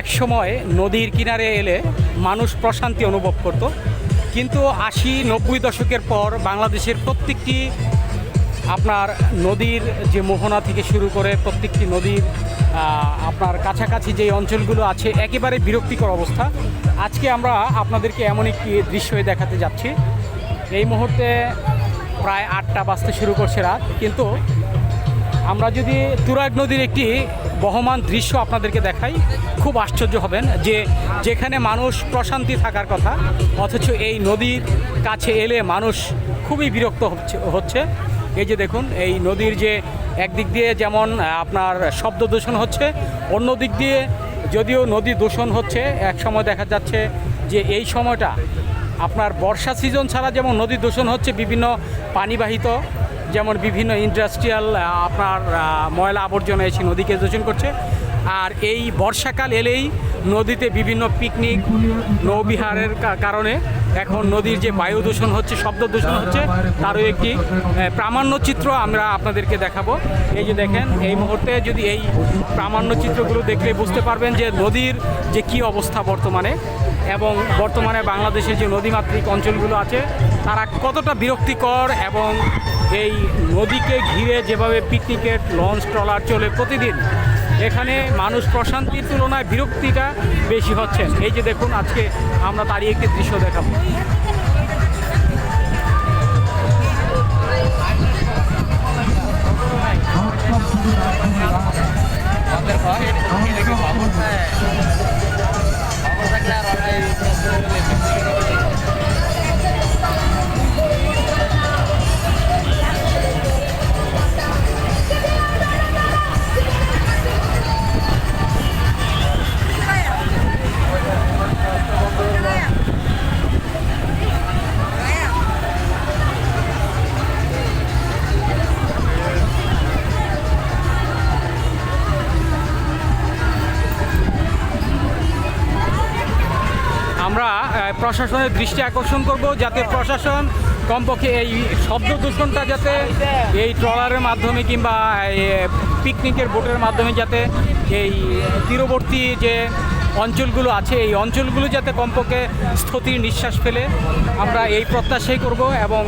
একসময় নদীর কিনারে এলে মানুষ প্রশান্তি অনুভব করত। কিন্তু আশি নব্বই দশকের পর বাংলাদেশের প্রত্যেকটি আপনার নদীর যে মোহনা থেকে শুরু করে প্রত্যেকটি নদীর আপনার কাছাকাছি যে অঞ্চলগুলো আছে, একেবারে বিরক্তিকর অবস্থা। আজকে আমরা আপনাদেরকে এমন একটি দৃশ্যই দেখাতে যাচ্ছি। এই মুহূর্তে প্রায় আটটা বাজতে শুরু করছে রাত। কিন্তু আমরা যদি তুরাগ নদীর একটি বহমান দৃশ্য আপনাদেরকে দেখাই। খুব আশ্চর্য হবেন যে যেখানে মানুষ প্রশান্তি থাকার কথা, অথচ এই নদীর কাছে এলে মানুষ খুবই বিরক্ত হচ্ছে এই যে দেখুন, এই নদীর যে একদিক দিয়ে যেমন আপনার শব্দ দূষণ হচ্ছে, অন্য দিক দিয়ে যদিও নদী দূষণ হচ্ছে, এক সময় দেখা যাচ্ছে যে এই সময়টা আপনার বর্ষা সিজন ছাড়া যেমন নদী দূষণ হচ্ছে, বিভিন্ন পানিবাহিত যেমন বিভিন্ন ইন্ডাস্ট্রিয়াল আপনার ময়লা আবর্জনা এসে নদীকে দূষণ করছে। আর এই বর্ষাকাল এলেই নদীতে বিভিন্ন পিকনিক নৌবিহারের কারণে এখন নদীর যে বায়ু দূষণ হচ্ছে, শব্দ দূষণ হচ্ছে, তারও একটি প্রামাণ্য চিত্র আমরা আপনাদেরকে দেখাবো। এই যে দেখেন, এই মুহূর্তে যদি এই প্রামাণ্য চিত্রগুলো দেখলে বুঝতে পারবেন যে নদীর যে কি অবস্থা বর্তমানে এবং বর্তমানে বাংলাদেশের যে নদীমাতৃক অঞ্চলগুলো আছে, তারা কতটা বিরক্তিকর এবং এই নদীকে ঘিরে যেভাবে পিকনিকের লঞ্চ ট্রলার চলে প্রতিদিন, এখানে মানুষ প্রশান্তির তুলনায় বিরক্তিটা বেশি হচ্ছে এই যে দেখুন, আজকে আমরা তারই একটি দৃশ্য দেখাবো। আমরা প্রশাসনের দৃষ্টি আকর্ষণ করব যাতে প্রশাসন কমপক্ষে এই শব্দ দূষণটা যাতে এই ট্রলারের মাধ্যমে কিংবা পিকনিকের বোটের মাধ্যমে যাতে এই তীরবর্তী যে অঞ্চলগুলো আছে, এই অঞ্চলগুলো যাতে কমপক্ষে স্থতির নিঃশ্বাস ফেলে। আমরা এই প্রত্যাশাই করব এবং